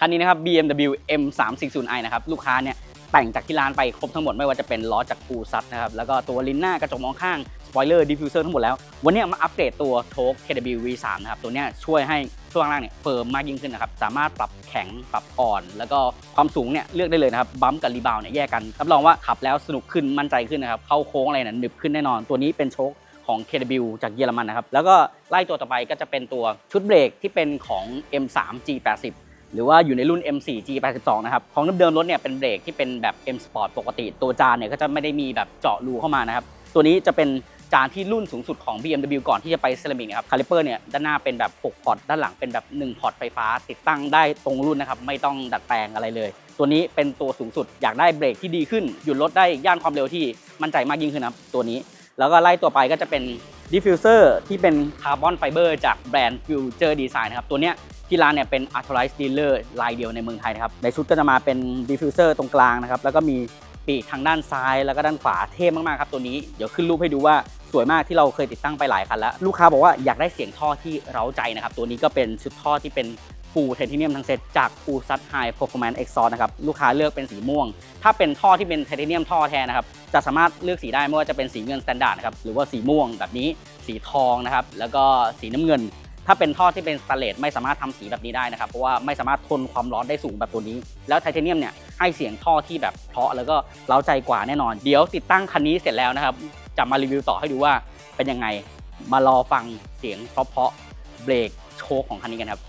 คันนี้นะครับ BMW M340i นะครับลูกค้าเนี่ยแต่งจากที่ร้านไปครบทั้งหมดไม่ว่าจะเป็นล้อจากฟูซัตนะครับแล้วก็ตัวลิ้นหน้ากระจกมองข้างสปอยเลอร์ดิฟฟิวเซอร์ทั้งหมดแล้ว วันนี้มาอัปเกรดตัวโชค KW V3 นะครับตัวนี้ช่วยให้ช่วงล่างเนี่ยเฟิร์มมากยิ่งขึ้นนะครับ สามารถปรับแข็งปรับอ่อน แล้วก็ความสูงเนี่ยเลือกได้เลยนะครับ บัมป์กับรีบาวเนี่ยแยกกัน รับรองว่าขับแล้วสนุกขึ้นมั่นใจขึ้นนะครับ เข้าโค้งอะไรเนี่ยหนึบขึ้นแน่นอน ตัวนี้เป็นโชคของ KW จากเยอรมันนะครับ แล้วก็ไล่ตัวต่อไปก็จะเป็นตัวชุดเบรกที่เป็นของ M3 G80 หรือว่าอยู่ในรุ่น M4 G82 นะครับ ของเดิมๆรถเนี่ยเป็นเบรกที่เป็นแบบ M Sport ปกติ ตัวจานเนี่ยก็จะไม่ได้มีแบบเจาะรูเข้ามานะครับ ตัวนี้จะเป็นจานที่รุ่นสูงสุดของ BMW ก่อนที่จะไปเซรามิกนะครับ คาลิเปอร์เนี่ยด้านหน้าเป็นแบบ 6 พอร์ต ด้านหลังเป็นแบบ 1 พอร์ตไฟฟ้า ติดตั้งได้ตรงรุ่นนะครับ ไม่ต้องดัดแปลงอะไรเลย ตัวนี้เป็นตัวสูงสุด อยากได้เบรกที่ดีขึ้น หยุดรถได้ย่านความเร็วที่มั่นใจมากยิ่งขึ้นนะครับตัวนี้ แล้วก็ไล่ตัวไปก็จะเป็นดิฟฟิวเซอร์ที่เป็นคาร์บอนไฟเบอร์จากแบรนด์ Future Design นะครับตัวเนี้ย ที่ร้านเนี่ยเป็น authorized dealer รายเดียวในเมืองไทยนะครับ ในชุดก็จะมาเป็นดิฟฟิวเซอร์ตรงกลางนะครับ แล้วก็มีปีกทางด้านซ้ายแล้วก็ด้านขวาเท่มากๆครับตัวนี้ เดี๋ยวขึ้นรูปให้ดูว่าสวยมากที่เราเคยติดตั้งไปหลายคันแล้ว ลูกค้าบอกว่าอยากได้เสียงท่อที่เร้าใจนะครับ ตัวนี้ก็เป็นชุดท่อที่เป็นฟูลไทเทเนียมทั้งเซตจากฟูซัตไฮเ performance exhaust นะครับลูกค้าเลือกเป็นสีม่วง ถ้าเป็นท่อที่เป็นไทเทเนียมท่อแท้นะครับจะสามารถเลือกสีได้ไม่ว่าจะเป็นสีเงินสแตนดาร์ดนะครับหรือว่าสีม่วงแบบนี้สีทองนะครับแล้วก็สีน้ำเงิน ถ้าเป็นท่อที่เป็นสแตนเลสไม่สามารถทำสีแบบนี้ได้นะครับ เพราะว่าไม่สามารถทนความร้อนได้สูงแบบตัวนี้ แล้วไทเทเนียมเนี่ยให้เสียงท่อที่แบบเพาะแล้วก็เล้าใจกว่าแน่นอน เดี๋ยวติดตั้งคันนี้เสร็จแล้วนะครับ จะมารีวิวต่อให้ดูว่าเป็นยังไง มารอฟังเสียงเพราะๆเบรกโชคของคันนี้กันครับ